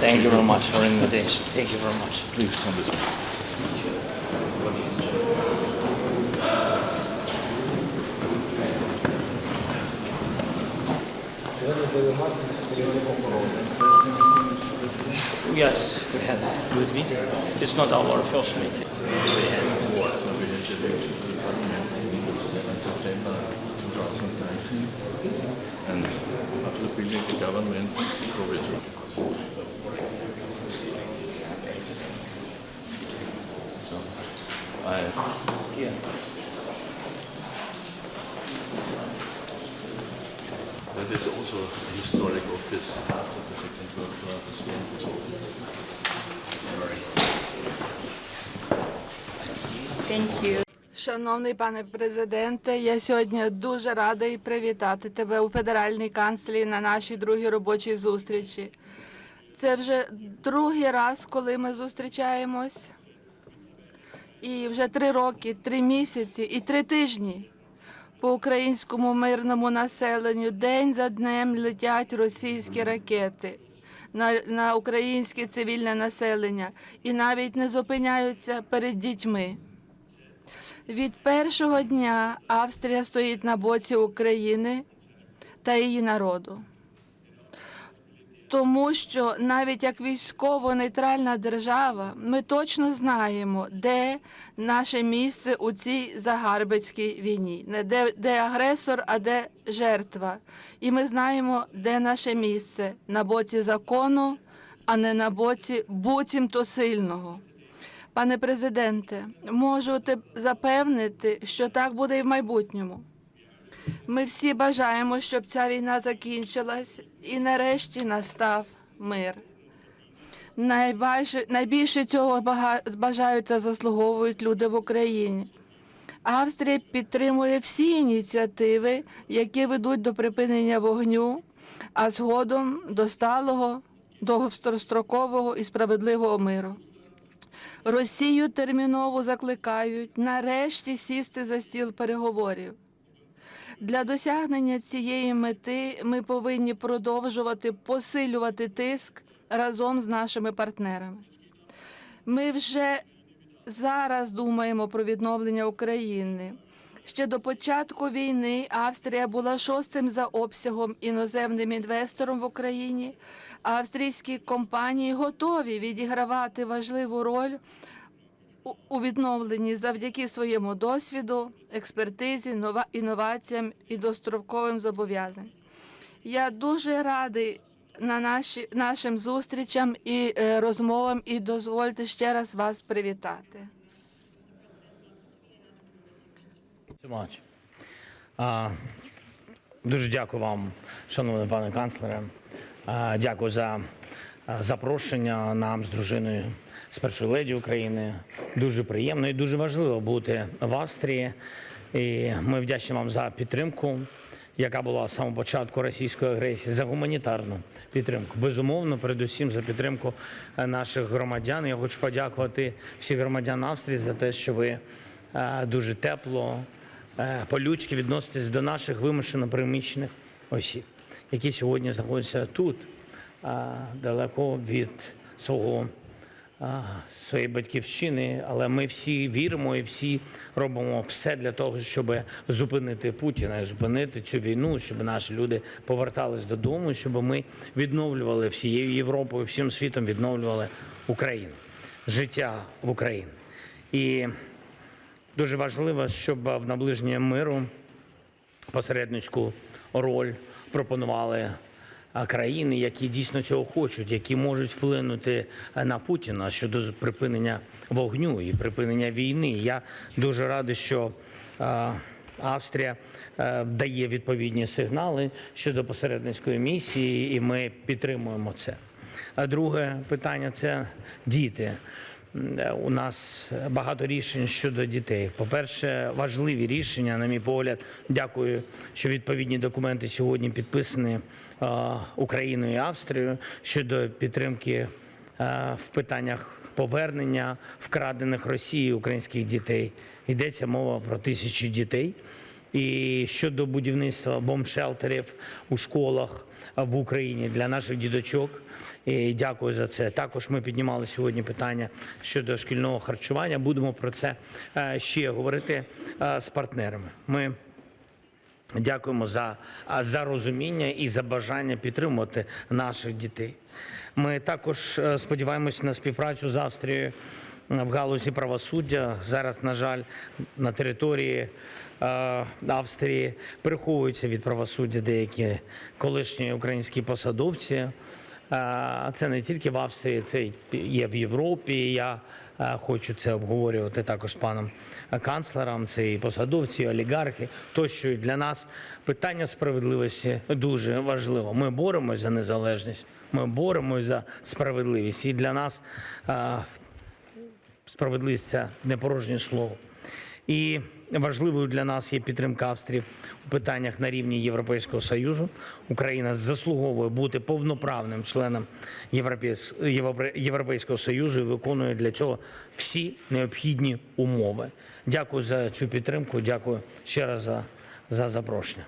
Thank you very much for invitation. Thank you very much. Please come this way. Yes, we had a good meeting. It's not our first meeting. We had So we the government. So, I. Also a historic office after the Second World War, this office. Thank you. Шановний пане президенте, я сьогодні дуже радий привітати тебе у федеральній канцлі на нашій другій робочій зустрічі. Це вже другий раз, коли ми зустрічаємось. І вже три роки, три місяці і три тижні по українському мирному населенню день за днем летять російські ракети на, на українське цивільне населення і навіть не зупиняються перед дітьми. Від першого дня Австрія стоїть на боці України та її народу. Тому що навіть як військово-нейтральна держава, ми точно знаємо, де наше місце у цій загарбницькій війні, не де, де агресор, а де жертва. І ми знаємо, де наше місце на боці закону, а не на боці буцімто сильного. Пане президенте, можу запевнити, що так буде і в майбутньому. Ми всі бажаємо, щоб ця війна закінчилась і нарешті настав мир. Найбільше, найбільше цього бажають та заслуговують люди в Україні. Австрія підтримує всі ініціативи, які ведуть до припинення вогню, а згодом до сталого, довгострокового і справедливого миру. Росію терміново закликають нарешті сісти за стіл переговорів. Для досягнення цієї мети ми повинні продовжувати посилювати тиск разом з нашими партнерами. Ми вже зараз думаємо про відновлення України. Ще до початку війни Австрія була шостим за обсягом іноземним інвестором в Україні. Австрійські компанії готові відігравати важливу роль у- відновленні завдяки своєму досвіду, експертизі, нова- інноваціям і достроковим зобов'язанням. Я дуже радий на наші, нашим зустрічам і е, розмовам, і дозвольте ще раз вас привітати. Дуже дякую вам, шановний пане канцлере. Дякую за запрошення нам з дружиною, з першої леді України. Дуже приємно і дуже важливо бути в Австрії. І ми вдячні вам за підтримку, яка була з самого початку російської агресії, за гуманітарну підтримку. Безумовно, передусім за підтримку е, наших громадян. Я хочу подякувати всіх громадян Австрії за те, що ви е, дуже тепло, по-людськи відноситесь до наших вимушено переміщених осіб, які сьогодні знаходяться тут, е, далеко від свого своєї батьківщини, але ми всі віримо і всі робимо все для того, щоб зупинити Путіна, зупинити цю війну, щоб наші люди повертались додому, щоб ми відновлювали всією Європою, всім світом відновлювали Україну, життя в Україні. І дуже важливо, щоб в наближення миру посередницьку роль пропонували країни, які дійсно цього хочуть, які можуть вплинути е, на Путіна щодо припинення вогню і припинення війни. Я дуже радий, що Австрія е, дає відповідні сигнали щодо посередницької місії, і ми підтримуємо це. А друге питання це діти. У нас багато рішень щодо дітей. По-перше, важливі рішення, на мій погляд. Дякую, що відповідні документи сьогодні підписані Україною і Австрією щодо підтримки в питаннях повернення вкрадених Росією українських дітей. Йдеться мова про тисячі дітей і щодо будівництва бомбшелтерів у школах в Україні для наших діточок. І дякую за це. Також ми піднімали сьогодні питання щодо шкільного харчування. Будемо про це е, ще говорити е, з партнерами. Ми Дякуємо за, за розуміння і за бажання підтримувати наших дітей. Ми також е, сподіваємось на співпрацю з Австрією в галузі правосуддя. Зараз, на жаль, на території Австрії переховуються від правосуддя деякі колишні українські посадовці. Е, Це не тільки в Австрії, це є в Європі. Я е, хочу це обговорювати також з паном канцлером. Це і посадовці, і олігархи. Тощо І для нас питання справедливості дуже важливо. Ми боремось за незалежність, ми боремось за справедливість. І для нас е, справедливість це не порожнє слово. І важливою для нас є підтримка Австрії у питаннях на рівні Європейського Союзу. Україна заслуговує бути повноправним членом Європейсь- Європейського Союзу і виконує для цього всі необхідні умови. Дякую за цю підтримку. Дякую ще раз за, за запрошення.